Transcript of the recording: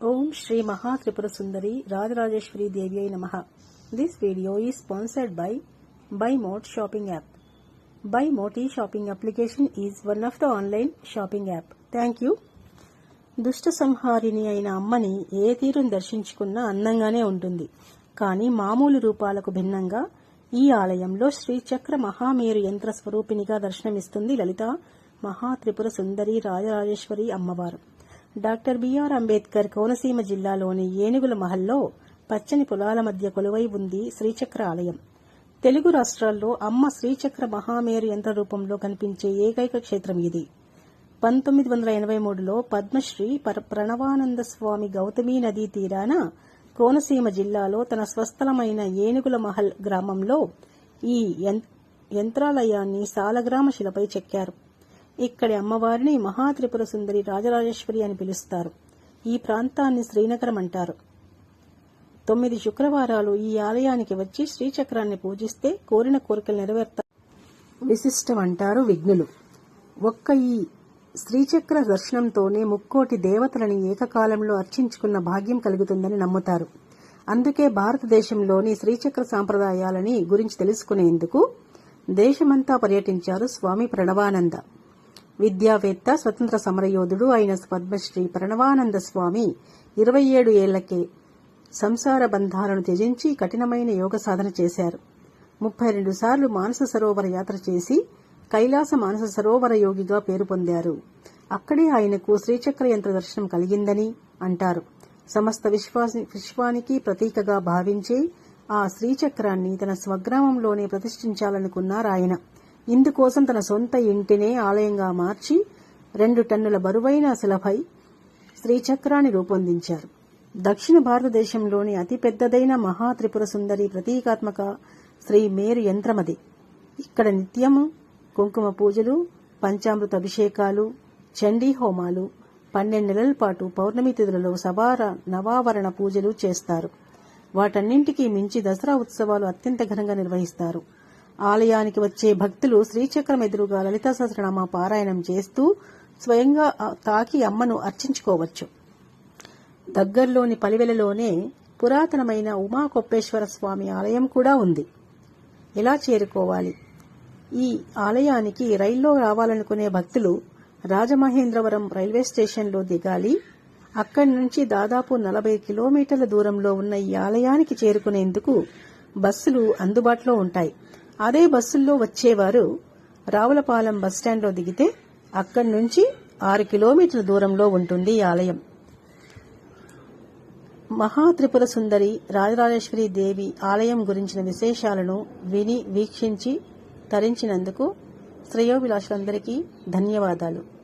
ఓం శ్రీ మహాత్రిపుర సుందరి రాజరాజేశ్వరి దేవి అయి నమ. This video ఈ sponsored by by Mote shopping app by Mote ఈ shopping application is one of the online shopping app thank you దుష్ట సంహారిణి అయిన అమ్మని ఏ తీరును దర్శించుకున్నా అందంగానే ఉంటుంది. కానీ మామూలు రూపాలకు భిన్నంగా ఈ ఆలయంలో శ్రీచక్ర మహామేరు యంత్ర స్వరూపిణిగా దర్శనమిస్తుంది లలిత మహాత్రిపుర సుందరి రాజరాజేశ్వరి అమ్మవారు. డాక్టర్ బిఆర్ అంబేద్కర్ కోనసీమ జిల్లాలోని ఏనుగుల మహల్లో పచ్చని పొలాల మధ్య కొలువై ఉంది శ్రీచక్ర ఆలయం తెలుగు రాష్ట్రాల్లో అమ్మ శ్రీచక్ర మహామేరు యంత్ర రూపంలో కనిపించే ఏకైక క్షేత్రం ఇది. పంతొమ్మిది వందల ఎనభై మూడులో పద్మశ్రీ పర ప్రణవానంద స్వామి గౌతమీ నదీ తీరాన కోనసీమ జిల్లాలో తన స్వస్థలమైన ఏనుగుల మహల్ గ్రామంలో ఈ యం- యంత్రాలయాన్ని సాలగ్రామ శిలపై చెక్కారు. ఇక్కడి అమ్మవారిని మహాత్రిపుర సుందరి రాజరాజేశ్వరి అని పిలుస్తారు. ఈ ప్రాంతాన్ని శ్రీనగరం అంటారు. తొమ్మిది శుక్రవారాలు ఈ ఆలయానికి వచ్చి శ్రీచక్రాన్ని పూజిస్తే కోరిన కోరికలు నెరవేర్తారు విశిష్టం అంటారు విఘ్నులు. ఒక్క ఈ శ్రీచక్ర దర్శనంతోనే ముక్కోటి దేవతలని ఏకకాలంలో అర్చించుకున్న భాగ్యం కలుగుతుందని నమ్ముతారు. అందుకే భారతదేశంలోని శ్రీచక్ర సాంప్రదాయాలని గురించి తెలుసుకునేందుకు దేశమంతా పర్యటించారు స్వామి ప్రణవానంద. విద్యావేత్త స్వతంత్ర సమరయోధుడు అయిన పద్మశ్రీ ప్రణవానంద స్వామి ఇరవై ఏడు ఏళ్ళకే సంసార బంధాలను త్యజించి కఠినమైన యోగ సాధన చేశారు. ముప్పై రెండు సార్లు మానస సరోవర యాత్ర చేసి కైలాస మానస సరోవర యోగిగా పేరు పొందారు. అక్కడే ఆయనకు శ్రీచక్ర యంత్ర దర్శనం కలిగిందని అంటారు. సమస్త విశ్వాసి విశ్వానికి ప్రతీకగా భావించే ఆ శ్రీచక్రాన్ని తన స్వగ్రామంలోనే ప్రతిష్ఠించాలనుకున్నారాయన. ఇందుకోసం తన సొంత ఇంటినే ఆలయంగా మార్చి రెండు టన్నుల బరువైన శిలపై శ్రీచక్రాన్ని రూపొందించారు. దక్షిణ భారతదేశంలోని అతిపెద్దదైన మహాత్రిపుర సుందరి ప్రతీకాత్మక శ్రీ మేరు యంత్రమది. ఇక్కడ నిత్యము కుంకుమ పూజలు పంచామృత అభిషేకాలు చండీ హోమాలు పన్నెండు నెలల పాటు పౌర్ణమి తిథులలో సవార నవావరణ పూజలు చేస్తారు. వాటన్నింటికీ మించి దసరా ఉత్సవాలు అత్యంత ఘనంగా నిర్వహిస్తారు. ఆలయానికి వచ్చే భక్తులు శ్రీచక్రం ఎదురుగా లలితా సహస్రనామ పారాయణం చేస్తూ స్వయంగా తాకి అమ్మను అర్చించుకోవచ్చు. దగ్గర్లోని పలివెలలోనే పురాతనమైన ఉమా కొప్పేశ్వర స్వామి ఆలయం కూడా ఉంది. ఎలా చేరుకోవాలి? ఈ ఆలయానికి రైల్లో రావాలనుకునే భక్తులు రాజమహేంద్రవరం రైల్వే స్టేషన్లో దిగాలి. అక్కడి నుంచి దాదాపు నలభై కిలోమీటర్ల దూరంలో ఉన్న ఈ ఆలయానికి చేరుకునేందుకు బస్సులు అందుబాటులో ఉంటాయి. అదే బస్సుల్లో వచ్చేవారు రావులపాలెం బస్టాండ్లో దిగితే అక్కడి నుంచి ఆరు కిలోమీటర్ల దూరంలో ఉంటుంది ఈ ఆలయం. మహాత్రిపుర సుందరి రాజరాజేశ్వరి దేవి ఆలయం గురించిన విశేషాలను విని వీక్షించి తరించినందుకు శ్రేయోభిలాషులందరికీ ధన్యవాదాలు.